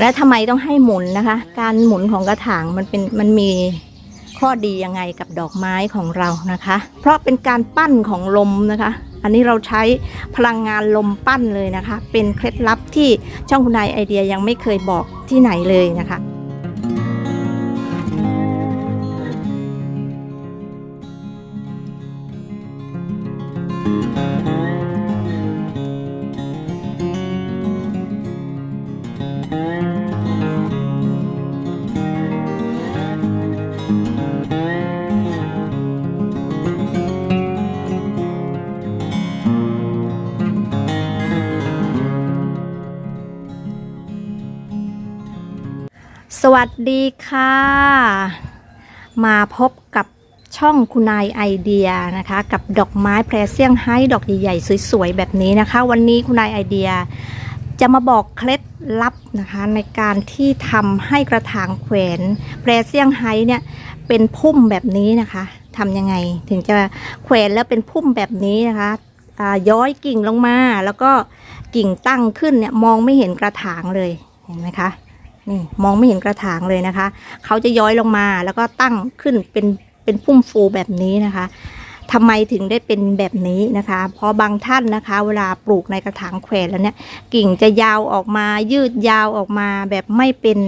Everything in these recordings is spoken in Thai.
และทำไมต้องให้หมุนนะคะ การหมุนของกระถางมันเป็นมันมีข้อดียังไงกับดอกไม้ของเรานะคะ เพราะเป็นการปั้นของลมนะคะ อันนี้เราใช้พลังงานลมปั้นเลยนะคะ เป็นเคล็ดลับที่ช่องคุณนายไอเดียยังไม่เคยบอกที่ไหนเลยนะคะ วัสดีค่ะ มาพบกับช่องคุณนายไอเดียนะคะ กับดอกไม้แพรเซียงไฮ้ดอกใหญ่ๆสวยๆแบบนี้นะคะ วันนี้คุณนายไอเดีย จะมาบอกเคล็ดลับนะคะ ในการที่ทำให้กระถางแขวนแพรเซียงไฮ้เนี่ยเป็นพุ่มแบบนี้นะคะทำยังไง ถึงจะแขวนแล้วเป็นพุ่มแบบนี้นะคะย้อยกิ่งลงมา แล้วก็กิ่งตั้งขึ้นเนี่ยมองไม่เห็นกระถางเลยเห็นไหมคะ นี่มองไม่เห็นกระถางเลยนะคะ เขาจะย้อยลงมาแล้วก็ตั้งขึ้นเป็นเป็นพุ่มฟูแบบนี้นะคะทำไมถึงได้เป็นแบบนี้นะคะ เพราะบางท่านนะคะ เวลาปลูกในกระถางแขวนแล้วเนี่ยกิ่งจะยาวออกมายืดยาวออกมาแบบไม่เป็น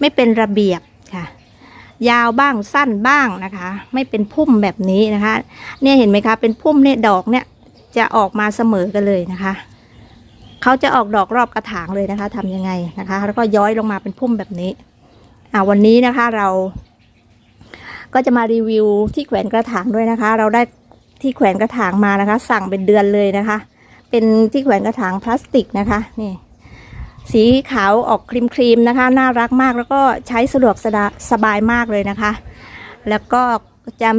ไม่เป็นระเบียบค่ะ ยาวบ้างสั้นบ้างนะคะ ไม่เป็นพุ่มแบบนี้นะคะ เนี่ยเห็นไหมคะเป็นพุ่มเนี่ยดอกเนี่ยจะออกมาเสมอกันเลยนะคะ เขาจะออกดอกรอบกระถางเลยนะคะทำยังไงนะคะ แล้วก็ย้อยลงมาเป็นพุ่มแบบนี้ อ่าวันนี้นะคะเรา ก็จะมารีวิวที่แขวนกระถางด้วยนะคะ เราได้ที่แขวนกระถางมานะคะ สั่งเป็นเดือนเลยนะคะ เป็นที่แขวนกระถางพลาสติกนะคะนี่สีขาวออกครีมครีมๆนะคะ น่ารักมากแล้วก็ใช้สะดวกสสบายมากเลยนะคะ แล้วก็จะ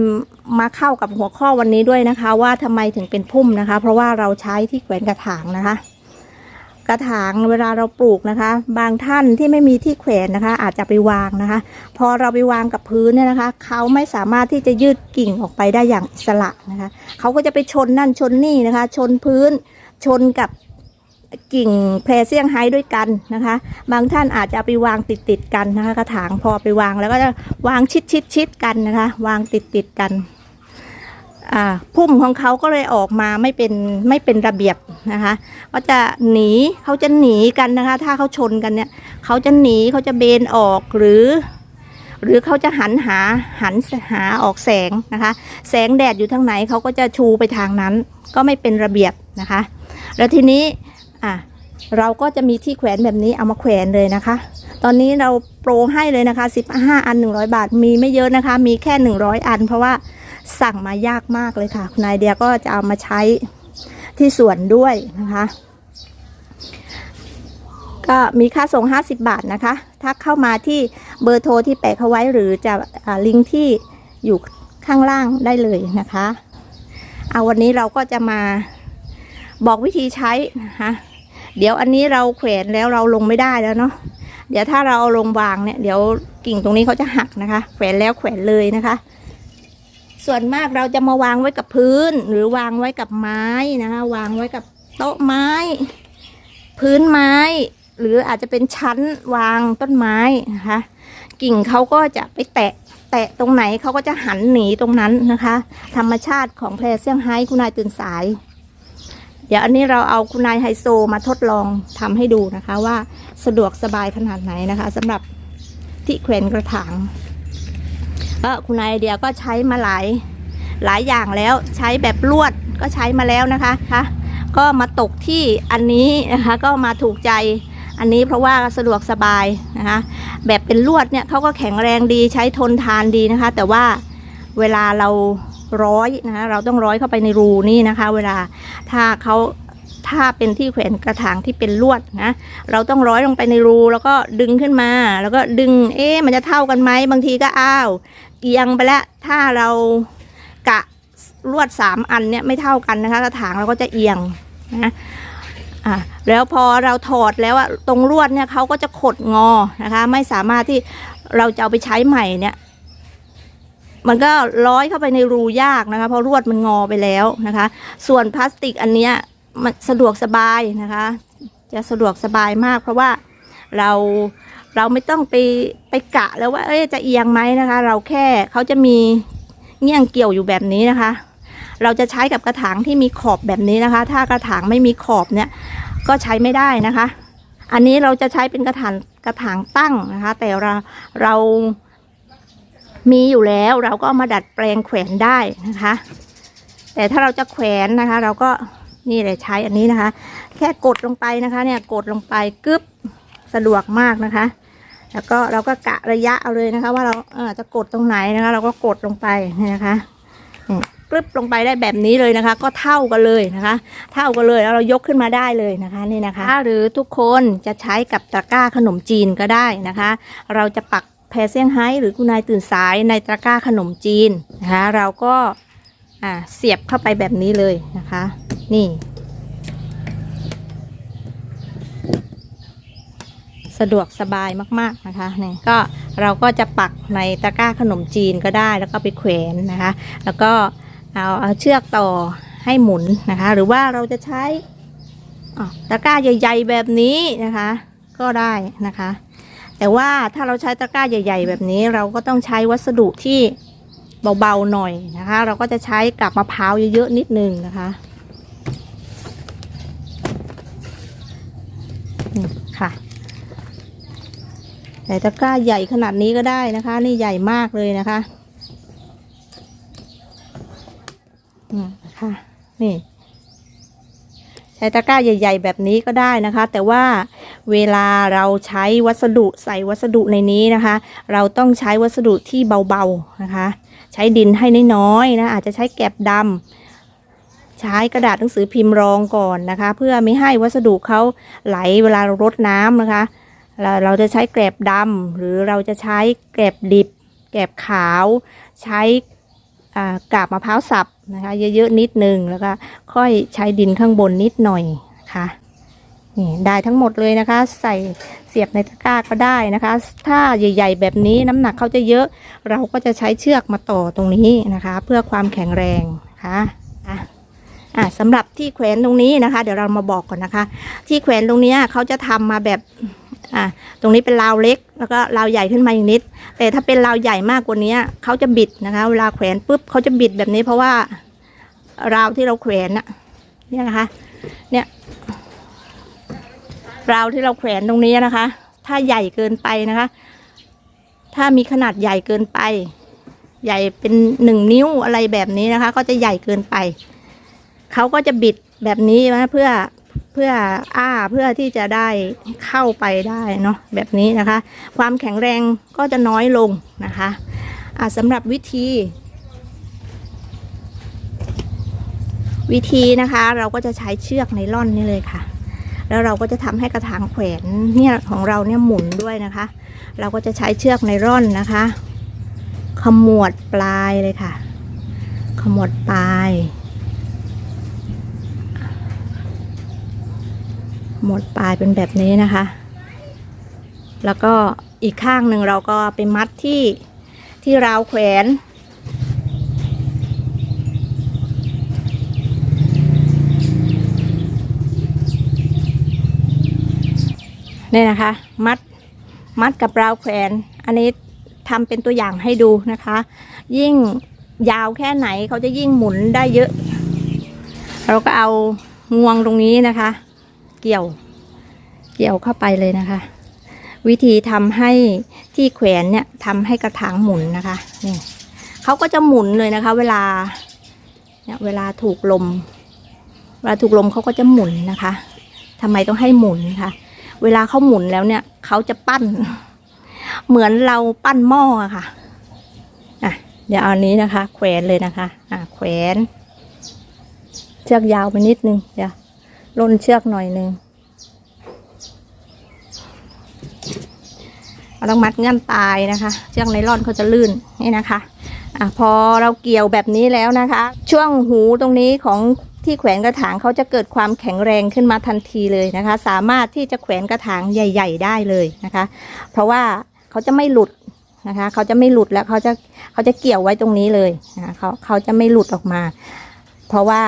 มาเข้ากับหัวข้อวันนี้ด้วยนะคะ ว่าทำไมถึงเป็นพุ่มนะคะ เพราะว่าเราใช้ที่แขวนกระถางนะคะ กระถางเวลาเราปลูกนะคะ บางท่านที่ไม่มีที่แขวนนะคะ อาจจะไปวางนะคะ พอเราไปวางกับพื้นเนี่ยนะคะ เขาไม่สามารถที่จะยืดกิ่งออกไปได้อย่างอิสระนะคะ เขาก็จะไปชนนั่นชนนี่นะคะ ชนพื้นชนกับกิ่งแพรเซี่ยงไฮด้วยกันนะคะ บางท่านอาจจะไปวางติดติดกันนะคะ กระถางพอไปวางแล้วก็จะวางชิดชิดชิดกันนะคะ วางติดติดกัน พุ่มของเขาก็เลยออกมาไม่เป็นไม่เป็นระเบียบนะคะก็จะหนีเขาจะหนีกันนะคะ ถ้าเขาชนกันเนี่ยเขาจะหนีเขาจะเบนออกหรือ หรือเขาจะหันหาหันหาออกแสงนะคะ แสงแดดอยู่ทางไหนเขาก็จะชูไปทางนั้น ก็ไม่เป็นระเบียบนะคะ แล้วทีนี้อะเราก็จะมีที่แขวนแบบนี้เอามาแขวนเลยนะคะ ตอนนี้เราโปรให้เลยนะคะ 15 อัน 100 บาท มีไม่เยอะนะคะ มีแค่ 100 อัน เพราะว่า สั่งมายากมากเลยค่ะ คุณนายเดียก็จะเอามาใช้ที่สวนด้วยนะคะ ก็มีค่าส่ง 50 บาทนะคะถ้าเข้ามาที่เบอร์โทรที่แปะเขาไว้หรือจะอ่าลิงก์ที่อยู่ข้างล่างได้เลยนะคะ เอาวันนี้เราก็จะมาบอกวิธีใช้นะคะเดี๋ยวอันนี้เราแขวนแล้วเราลงไม่ได้แล้วเนาะเดี๋ยวถ้าเราเอาลงวางเนี่ย เดี๋ยวกิ่งตรงนี้เขาจะหักนะคะ แขวนแล้วแขวนเลยนะคะ ส่วนมากเราจะมาวางไว้กับพื้น หรือวางไว้กับไม้นะคะวางไว้กับโต๊ะไม้ พื้นไม้ หรืออาจจะเป็นชั้นวางต้นไม้นะคะกิ่งเขาก็จะไปแตะแตะตรงไหนเขาก็จะหันหนีตรงนั้นนะคะ ธรรมชาติของแพรเซี่ยงไฮ้คุณนายตื่นสาย เดี๋ยวอันนี้เราเอาคุณนายไฮโซมาทดลองทำให้ดูนะคะว่าสะดวกสบายขนาดไหนนะคะสำหรับที่แขวนกระถาง ก็คุณนายไอเดียก็ใช้มาหลายหลายอย่างแล้วใช้แบบลวดก็ใช้มาแล้วนะคะคะก็มาตกที่อันนี้นะคะก็มาถูกใจอันนี้เพราะว่าสะดวกสบายนะคะแบบเป็นลวดเนี่ยเขาก็แข็งแรงดีใช้ทนทานดีนะคะ แต่ว่าเวลาเราร้อยนะคะเราต้องร้อยเข้าไปในรูนี่นะคะ เวลาถ้าเขา ถ้าเป็นที่แขวนกระถางที่เป็นลวดนะ เราต้องร้อยลงไปในรูแล้วก็ดึงขึ้นมา แล้วก็ดึง เอ๊ะมันจะเท่ากันไหมบางทีก็อ้าวเอียงไปแล้ว ถ้าเรากะลวดสามอันเนี่ยไม่เท่ากันนะคะ กระถางเราก็จะเอียงนะอะแล้วพอเราถอดแล้วอะตรงลวดเนี่ยเขาก็จะขดงอนะคะ ไม่สามารถที่เราจะเอาไปใช้ใหม่เนี่ย มันก็ร้อยเข้าไปในรูยากนะคะ เพราะลวดมันงอไปแล้วนะคะ ส่วนพลาสติกอันเนี้ย มันสะดวกสบายนะคะ จะสะดวกสบายมาก เพราะว่าเราเราไม่ต้องไปไปกะแล้วว่าเอ้ยจะเอียงไหมนะคะ เราแค่เขาจะมีเงี้ยงเกี่ยวอยู่แบบนี้นะคะ เราจะใช้กับกระถางที่มีขอบแบบนี้นะคะ ถ้ากระถางไม่มีขอบเนี่ย ก็ใช้ไม่ได้นะคะ อันนี้เราจะใช้เป็นกระถางกระถางตั้งนะคะ แต่เราเรามีอยู่แล้วเราก็มาดัดแปลงแขวนได้นะคะ แต่ถ้าเราจะแขวนนะคะ เราก็ นี่เลยใช้อันนี้นะคะ แค่กดลงไปนะคะเนี่ยกดลงไปกึ๊บสะดวกมากนะคะ แล้วก็เราก็กะระยะเอาเลยนะคะ ว่าเราเอจะกดตรงไหนนะคะ เราก็กดลงไปนี่นะคะกรึบลงไปได้แบบนี้เลยนะคะ ก็เท่ากันเลยนะคะ เท่ากันเลยแล้วเรายกขึ้นมาได้เลยนะคะนี่นะคะ หรือทุกคนจะใช้กับตะกร้าขนมจีนก็ได้นะคะ เราจะปักแพรเซี่ยงไฮ้หรือคุณนายตื่นสายในตะกร้าขนมจีนนะคะ เราก็เสียบเข้าไปแบบนี้เลยนะคะ นี่ สะดวกสบายมาก ๆ นะคะเนี่ก็เราก็จะปักในตะกร้าขนมจีนก็ได้แล้วก็ไปแขวนนะคะ แล้วก็เอาเอาเชือกต่อให้หมุนนะคะ หรือว่าเราจะใช้ตะกร้าใหญ่ ๆ แบบนี้นะคะ ก็ได้นะคะ แต่ว่าถ้าเราใช้ตะกร้าใหญ่ ๆ แบบนี้เราก็ต้องใช้วัสดุที่เบา ๆ หน่อยนะคะ เราก็จะใช้กับมะพร้าวเยอะ ๆ นิดนึงนะคะ นี่ค่ะแต่ตะกร้าใหญ่ขนาดนี้ก็ได้นะคะ นี่ใหญ่มากเลยนะคะอืมค่ะนี่ ใช้ตะกร้าใหญ่ ๆ แบบนี้ก็ได้นะคะ แต่ว่าเวลาเราใช้วัสดุใส่วัสดุในนี้นะคะ เราต้องใช้วัสดุที่เบาๆนะคะ ใช้ดินให้น้อยๆนะอาจจะใช้แกบดำ ใช้กระดาษหนังสือพิมพ์รองก่อนนะคะ เพื่อไม่ให้วัสดุเขาไหลเวลาเรารดน้ำนะคะเราเราจะใช้แกลบดำหรือเราจะใช้แกลบดิบ แกลบขาว ใช้อ่ากาบมะพร้าวสับนะคะเยอะๆนิดนึงแล้วก็ค่อยใช้ดินข้างบนนิดหน่อยนะคะนี่ได้ทั้งหมดเลยนะคะ ใส่เสียบในตะกร้าก็ได้นะคะ ถ้าใหญ่ ๆ แบบนี้น้ำหนักเขาจะเยอะ เราก็จะใช้เชือกมาต่อตรงนี้นะคะ เพื่อความแข็งแรงนะคะ อะสำหรับที่แขวนตรงนี้นะคะ เดี๋ยวเรามาบอกก่อนนะคะ ที่แขวนตรงนี้เขาจะทำมาแบบอะตรงนี้เป็นราวเล็ก แล้วก็ราวใหญ่ขึ้นมาอีกนิด แต่ถ้าเป็นราวใหญ่มากกว่านี้เขาจะบิดนะคะ เวลาแขวนปุ๊บเขาจะบิดแบบนี้เพราะว่าราวที่เราแขวนน่ะเนี่ยนะคะ เนี่ยราวที่เราแขวนตรงนี้นะคะ ถ้าใหญ่เกินไปนะคะ ถ้ามีขนาดใหญ่เกินไป ใหญ่เป็นหนึ่งนิ้วอะไรแบบนี้นะคะ ก็จะใหญ่เกินไป เขาก็จะบิดแบบนี้นะเพื่อเพื่ออ้าเพื่อที่จะได้เข้าไปได้เนาะแบบนี้นะคะ ความแข็งแรงก็จะน้อยลงนะคะอะสำหรับวิธี วิธีนะคะเราก็จะใช้เชือกไนล่อนนี่เลยค่ะ แล้วเราก็จะทำให้กระถางแขวนเนี่ยของเราเนี่ยหมุนด้วยนะคะ เราก็จะใช้เชือกไนล่อนนะคะ ขมวดปลายเลยค่ะ ขมวดปลาย หมดปลายเป็นแบบนี้นะคะ แล้วก็อีกข้างหนึ่งเราก็ไปมัดที่ที่ราวแขวนนี่นะคะ มัดมัดกับราวแขวน อันนี้ทำเป็นตัวอย่างให้ดูนะคะ ยิ่งยาวแค่ไหนเขาจะยิ่งหมุนได้เยอะ เราก็เอางวงตรงนี้นะคะ เกี่ยว เกี่ยวเข้าไปเลยนะคะ วิธีทำให้ที่แขวนเนี่ยทำให้กระถางหมุนนะคะนี่เขาก็จะหมุนเลยนะคะ เวลาเนี่ยเวลาถูกลม เวลาถูกลมเขาก็จะหมุนนะคะทำไมต้องให้หมุนคะเวลาเขาหมุนแล้วเนี่ยเขาจะปั้น เหมือนเราปั้นหม้อะค่ะอะเดี๋ยวเอาอันนี้นะคะ แขวนเลยนะคะ อะแขวนเชือกยาวไปนิดนึงเดี๋ยว ล่นเชือกหน่อยนึงเราต้องมัดเงื่อนปลายนะคะ เชือกไนล่อนเขาจะลื่นนี่นะคะอะพอเราเกี่ยวแบบนี้แล้วนะคะ ช่วงหูตรงนี้ของที่แขวนกระถางเขาจะเกิดความแข็งแรงขึ้นมาทันทีเลยนะคะ สามารถที่จะแขวนกระถางใหญ่ ๆ ได้เลยนะคะ เพราะว่าเขาจะไม่หลุดนะคะ เขาจะไม่หลุดแล้วเขาจะเขาจะเกี่ยวไว้ตรงนี้เลยนะคะเขาเขาจะไม่หลุดออกมา เพราะว่า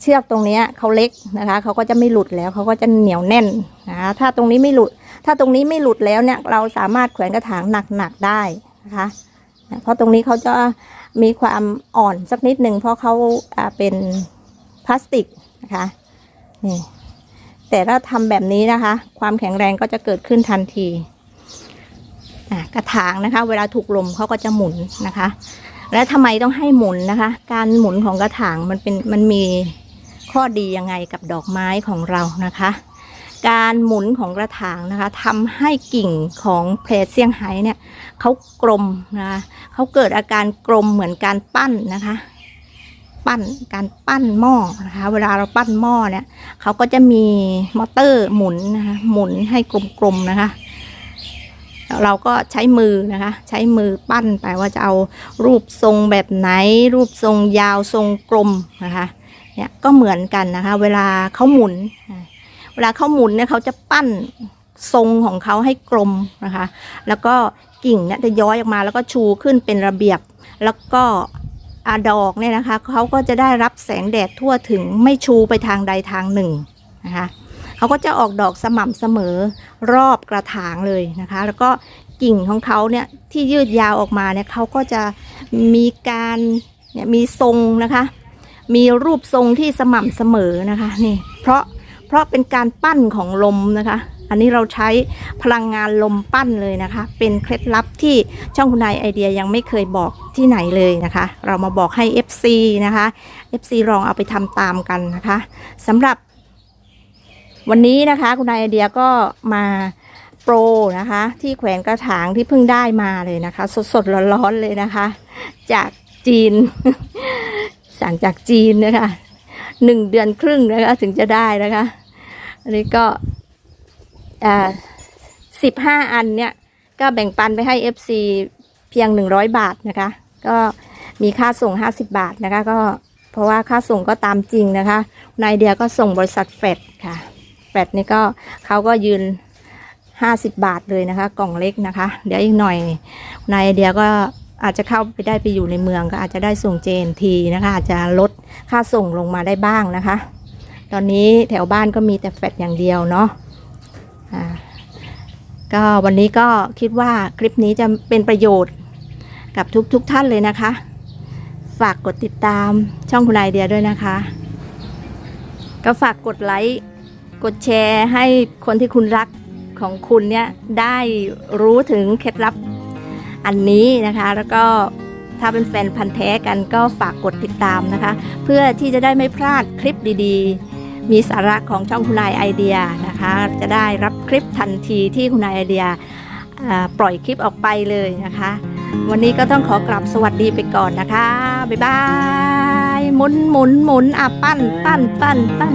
เชือกตรงนี้เขาเล็กนะคะเขาก็จะไม่หลุดแล้วเขาก็จะเหนียวแน่นนะถ้าตรงนี้ไม่หลุด ถ้าตรงนี้ไม่หลุดแล้วเนี่ยเราสามารถแขวนกระถางหนักๆได้นะคะเพราะตรงนี้เขาจะมีความอ่อนสักนิดหนึ่งเพราะเขาเป็นพลาสติกนะคะนี่แต่ถ้าทำแบบนี้นะคะ ความแข็งแรงก็จะเกิดขึ้นทันทีกระถางนะคะ เวลาถูกลมเขาก็จะหมุนนะคะ และทำไมต้องให้หมุนนะคะ การหมุนของกระถางมันเป็นมันมี ข้อดียังไงกับดอกไม้ของเรานะคะ การหมุนของกระถางนะคะทำให้กิ่งของเพลเซียงไฮ้เนี่ยเขากลมนะคะเขาเกิดอาการกลมเหมือนการปั้นนะคะ ปั้นการปั้นหม้อนะคะ เวลาเราปั้นหม้อเนี่ยเขาก็จะมีมอเตอร์หมุนนะคะหมุนให้กลมๆนะคะเราก็ใช้มือนะคะ ใช้มือปั้นไปว่าจะเอารูปทรงแบบไหน รูปทรงยาวทรงกลมนะคะ เนี่ยก็เหมือนกันนะคะ เวลาเขาหมุน เวลาเขาหมุนเนี่ยเขาจะปั้นทรงของเขาให้กลมนะคะ แล้วก็กิ่งเนี่ยจะย้อยออกมาแล้วก็ชูขึ้นเป็นระเบียบ แล้วก็อาดอกเนี่ยนะคะเขาก็จะได้รับแสงแดดทั่วถึงไม่ชูไปทางใดทางหนึ่งนะคะเขาก็จะออกดอกสม่ำเสมอรอบกระถางเลยนะคะ แล้วก็กิ่งของเขาเนี่ยที่ยืดยาวออกมาเนี่ยเขาก็จะมีการเนี่ยมีทรงนะคะ มีรูปทรงที่สม่ำเสมอนะคะ นี่ เพราะเพราะเป็นการปั้นของลมนะคะ อันนี้เราใช้พลังงานลมปั้นเลยนะคะ เป็นเคล็ดลับที่ช่องคุณนายไอเดียยังไม่เคยบอกที่ไหนเลยนะคะ เรามาบอกให้ FC นะคะ FC ลองเอาไปทำตามกันนะคะสำหรับ วันนี้นะคะคุณนายไอเดียก็มาโปรนะคะ ที่แขวนกระถางที่เพิ่งได้มาเลยนะคะ สดๆร้อนๆเลยนะคะ จากจีน สั่งจากจีนนะคะหนึ่งเดือนครึ่งนะคะถึงจะได้นะคะอันนี้ก็สิบห้าอันเนี่ยก็แบ่งปันไปให้ FC เพียงหนึ่งร้อยบาทนะคะ ก็มีค่าส่งห้าสิบบาทนะคะก็เพราะว่าค่าส่งก็ตามจริงนะคะนายเดียก็ส่งบริษัทแฟดค่ะแฟดนี่ก็เขาก็ยืนห้าสิบบาทเลยนะคะ กล่องเล็กนะคะ เดี๋ยวอีกหน่อยนายเดียก็ อาจจะเข้าไปได้ไปอยู่ในเมืองก็อาจจะได้ส่งเจนทีนะคะ อาจจะลดค่าส่งลงมาได้บ้างนะคะ ตอนนี้แถวบ้านก็มีแต่แฟดอย่างเดียวเนาะอ่าก็วันนี้ก็คิดว่าคลิปนี้จะเป็นประโยชน์กับทุกๆทท่านเลยนะคะ ฝากกดติดตามช่องคุณไอเดียด้วยนะคะ ก็ฝากกดไลค์กดแชร์ให้คนที่คุณรักของคุณเนี่ยได้รู้ถึงเคล็ดลับ อันนี้นะคะ แล้วก็ถ้าเป็นแฟนพันธ์แท้กันก็ฝากกดติดตามนะคะ เพื่อที่จะได้ไม่พลาดคลิปดีๆ มีสาระของช่องคุณนายไอเดียนะคะ จะได้รับคลิปทันทีที่คุณนายไอเดียปล่อยคลิปออกไปเลยนะคะ วันนี้ก็ต้องขอกลับสวัสดีไปก่อนนะคะ บ๊ายบายหมุนหมุนหมุนอะปั้นปั้นปั้นปั้น